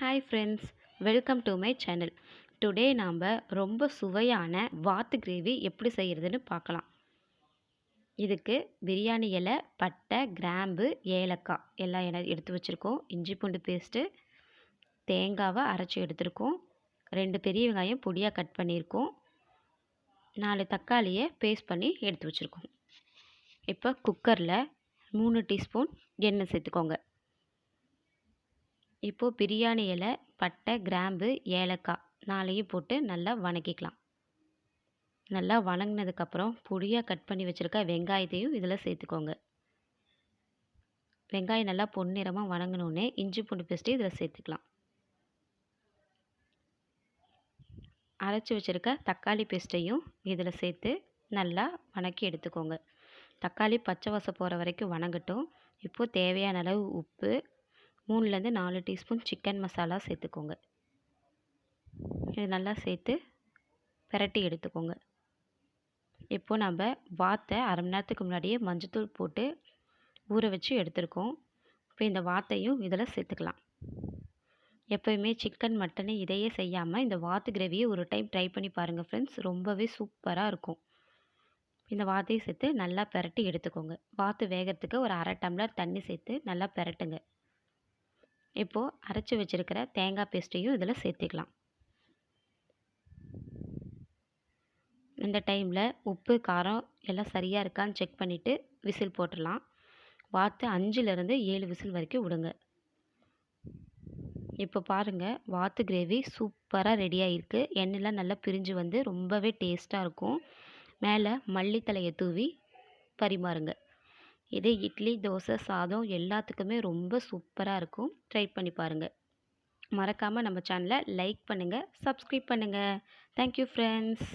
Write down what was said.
Hi friends welcome to my channel today நாம் ரொம்ப சுவையான வாத்து கிரேவி எப்படி செய்கிறதுன்னு பார்க்கலாம். இதுக்கு பிரியாணி இலை பட்டை கிராம்பு ஏலக்காய் எல்லாம் என எடுத்து வச்சுருக்கோம். இஞ்சி பூண்டு பேஸ்ட்டு தேங்காவை அரைச்சி எடுத்திருக்கோம். ரெண்டு பெரிய வெங்காயம் பொடியாக கட் பண்ணியிருக்கோம். நாலு தக்காளியை பேஸ்ட் பண்ணி எடுத்து வச்சுருக்கோம். இப்போ குக்கரில் மூணு டீஸ்பூன் எண்ணெய் சேர்த்துக்கோங்க. இப்போது பிரியாணி இலை பட்டை கிராம்பு ஏலக்காய் நாளையும் போட்டு நல்லா வணக்கிக்கலாம். நல்லா வணங்கினதுக்கப்புறம் பொடியாக கட் பண்ணி வச்சுருக்க வெங்காயத்தையும் இதில் சேர்த்துக்கோங்க. வெங்காயம் நல்லா பொன்னிறமாக வணங்கினோடனே இஞ்சி பூண்டு பேஸ்ட்டு இதில் சேர்த்துக்கலாம். அரைச்சி வச்சுருக்க தக்காளி பேஸ்ட்டையும் இதில் சேர்த்து நல்லா வணக்கி எடுத்துக்கோங்க. தக்காளி பச்சை வாசம் போகிற வரைக்கும் வணங்கட்டும். இப்போது தேவையான அளவு உப்பு மூணுலேருந்து நாலு டீஸ்பூன் சிக்கன் மசாலா சேர்த்துக்கோங்க. இது நல்லா சேர்த்து பிரட்டி எடுத்துக்கோங்க. இப்போது நம்ம வாத்தை அரை மணி நேரத்துக்கு முன்னாடியே மஞ்சத்தூள் போட்டு ஊற வச்சு எடுத்துருக்கோம். இப்போ இந்த வாத்தையும் இதில் சேர்த்துக்கலாம். எப்போயுமே சிக்கன் மட்டனு இதையே செய்யாமல் இந்த வாத்து கிரேவியை ஒரு டைம் ட்ரை பண்ணி பாருங்கள் ஃப்ரெண்ட்ஸ். ரொம்பவே சூப்பராக இருக்கும். இந்த வாத்தையும் சேர்த்து நல்லா பெரட்டி எடுத்துக்கோங்க. வாத்து வேகிறதுக்கு ஒரு அரை டம்ளர் தண்ணி சேர்த்து நல்லா பெரட்டுங்க. இப்போது அரைச்சி வச்சுருக்கிற தேங்காய் பேஸ்ட்டையும் இதில் சேர்த்துக்கலாம். இந்த டைமில் உப்பு காரம் எல்லாம் சரியாக இருக்கான்னு செக் பண்ணிவிட்டு விசில் போட்டுடலாம். வாத்து அஞ்சுலேருந்து ஏழு விசில் வரைக்கும் விடுங்க. இப்போ பாருங்கள் வாத்து கிரேவி சூப்பராக ரெடியாகிருக்கு எண்ணெய்லாம் நல்லா பிரிஞ்சு வந்து ரொம்பவே டேஸ்ட்டாக இருக்கும். மேலே மல்லித்தலையை தூவி பரிமாறுங்க. இது இட்லி தோசை சாதம் எல்லாத்துக்குமே ரொம்ப சூப்பராக இருக்கும். ட்ரை பண்ணி பாருங்கள் மறக்காமல் நம்ம சேனலை லைக் பண்ணுங்கள் சப்ஸ்கிரைப் பண்ணுங்கள் தேங்க்யூ ஃப்ரெண்ட்ஸ்